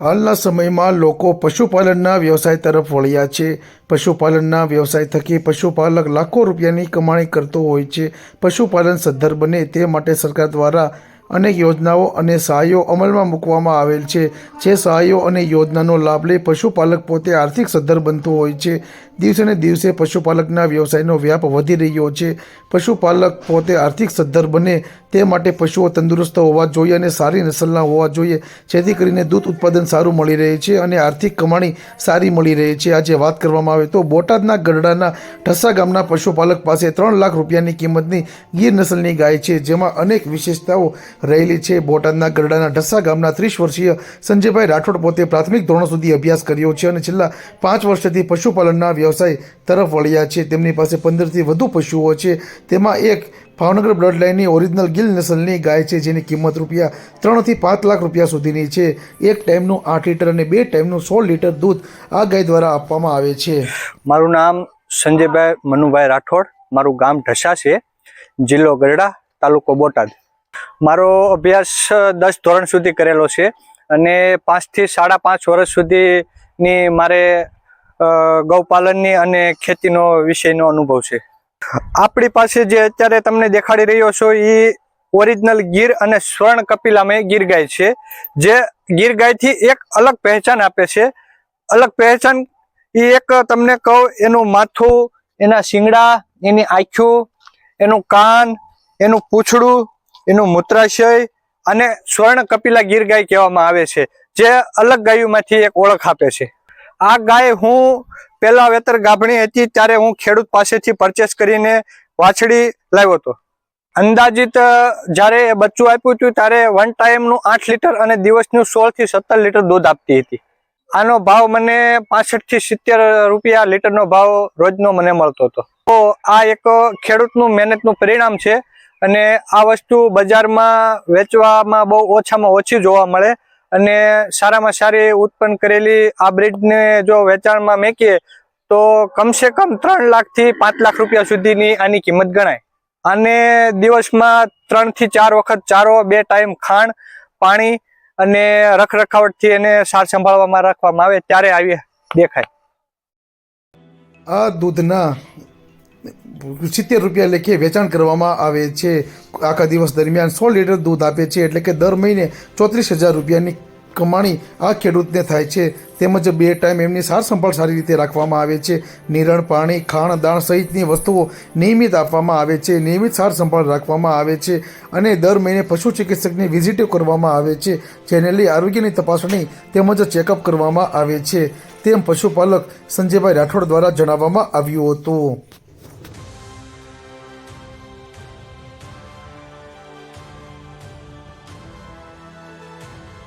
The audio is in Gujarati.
હાલના સમયમાં લોકો પશુપાલનના વ્યવસાય તરફ વળ્યા છે. પશુપાલનના વ્યવસાય થકી પશુપાલક લાખો રૂપિયાની કમાણી કરતો હોય છે. પશુપાલન સદ્ધર બને તે માટે સરકાર દ્વારા અનેક યોજનાઓ અને સહાયો અમલમાં મૂકવામાં આવેલ છે. જે સહાયો અને યોજનાનો લાભ લઈ પશુપાલક પોતે આર્થિક સદ્ધર બનતો હોય છે. દિવસે ને દિવસે પશુપાલકના વ્યવસાયનો વ્યાપ વધી રહ્યો છે. પશુપાલક પોતે આર્થિક સદ્ધર બને તે માટે પશુઓ તંદુરસ્ત હોવા જોઈએ અને સારી નસલના હોવા જોઈએ. જેથી કરીને દૂધ ઉત્પાદન સારું મળી રહે છે અને આર્થિક કમાણી સારી મળી રહે છે. આજે વાત કરવામાં આવે તો બોટાદના ગરડાના ઢસા ગામના પશુપાલક પાસે ત્રણ લાખ રૂપિયાની કિંમતની ગીર નસલની ગાય છે. જેમાં અનેક વિશેષતાઓ રહેલી છે. બોટાદના ગરડાના ઢસા ગામના ત્રીસ વર્ષીય સંજયભાઈ રાઠોડ પોતે પ્રાથમિક ધોરણ સુધી અભ્યાસ કર્યો છે અને છેલ્લા પાંચ વર્ષથી પશુપાલનના વ્યવસાય તરફ વળ્યા છે. તેમની પાસે પંદરથી વધુ પશુઓ છે. તેમાં એક ભાવનગર બ્લડ લાઇનની ઓરિજિનલ ગિલ નસલની ગાય છે, જેની કિંમત રૂપિયા ત્રણથી પાંચ લાખ રૂપિયા સુધીની છે. એક ટાઈમનું આઠ લીટર અને બે ટાઈમનું સોળ લીટર દૂધ આ ગાય દ્વારા આપવામાં આવે છે. મારું નામ સંજયભાઈ મનુભાઈ રાઠોડ. મારું ગામ ઢસા છે, જિલ્લો ગરડા, તાલુકો બોટાદ. મારો અભ્યાસ દસ ધોરણ સુધી કરેલો છે અને પાંચથી સાડા પાંચ વર્ષ સુધીની મારે ગૌપાલનની અને ખેતીનો વિષયનો અનુભવ છે. આપણી પાસે જે અત્યારે તમને દેખાડી રહ્યો છો એ ઓરિજિનલ ગીર અને સ્વર્ણ કપિલામય ગીર ગાય છે, જે ગીર ગાયથી એક અલગ પહેચાન આપે છે. અલગ પહેચાન એ એક તમને કહું, એનું માથું, એના શિંગડા, એની આંખું, એનું કાન, એનું પૂંછડું એનું મૂત્રાશય અને સ્વર્ણ કપિલા ગીર ગાય કહેવામાં આવે છે, જે અલગ ગાયોમાંથી એક ઓળખ આપે છે. આ ગાય હું પહેલાં વેતર ગાભણી હતી, ત્યારે હું ખેડૂત પાસેથી પરચેસ કરીને વાછડી લાવ્યો હતો. અંદાજિત જ્યારે એ બચ્ચું આપ્યું હતું, ત્યારે વન ટાઈમનું આઠ લીટર અને દિવસનું સોળથી સત્તર લીટર દૂધ આપતી હતી. આનો ભાવ મને પાસઠથી સિત્તેર રૂપિયા લીટરનો ભાવ રોજનો મને મળતો હતો. તો આ એક ખેડૂતનું મહેનતનું પરિણામ છે અને આ વસ્તુ બજારમાં વેચવામાં બહુ ઓછામાં ઓછી જોવા મળે અને સારામાં સારી ઉત્પન્ન કરેલી આ બ્રિડને જો વેચાણમાં મેકીએ, તો કમસે કમ ત્રણ લાખથી પાંચ લાખ રૂપિયા સુધીની આની કિંમત ગણાય. અને દિવસમાં ત્રણથી ચાર વખત ચારો, બે ટાઈમ ખાણ પાણી અને રખરખાવટથી એને સાર સંભાળવામાં રાખવામાં આવે ત્યારે આવી દેખાય. આ દૂધના સિત્તેર રૂપિયા લેખે વેચાણ કરવામાં આવે છે. આખા દિવસ દરમિયાન સો લીટર દૂધ આપે છે એટલે કે દર મહિને ચોત્રીસ હજાર રૂપિયાની કમાણી આ ખેડૂતને થાય છે. તેમજ બે ટાઈમ એમની સાર સંભાળ સારી રીતે રાખવામાં આવે છે. નિરણ પાણી, ખાણ, દાણ સહિતની વસ્તુઓ નિયમિત આપવામાં આવે છે. નિયમિત સાર સંભાળ રાખવામાં આવે છે અને દર મહિને પશુ ચિકિત્સકની વિઝિટો કરવામાં આવે છે. જેને લઈ આરોગ્યની તપાસણી તેમજ ચેકઅપ કરવામાં આવે છે. તેમ પશુપાલક સંજયભાઈ રાઠોડ દ્વારા જણાવવામાં આવ્યું હતું.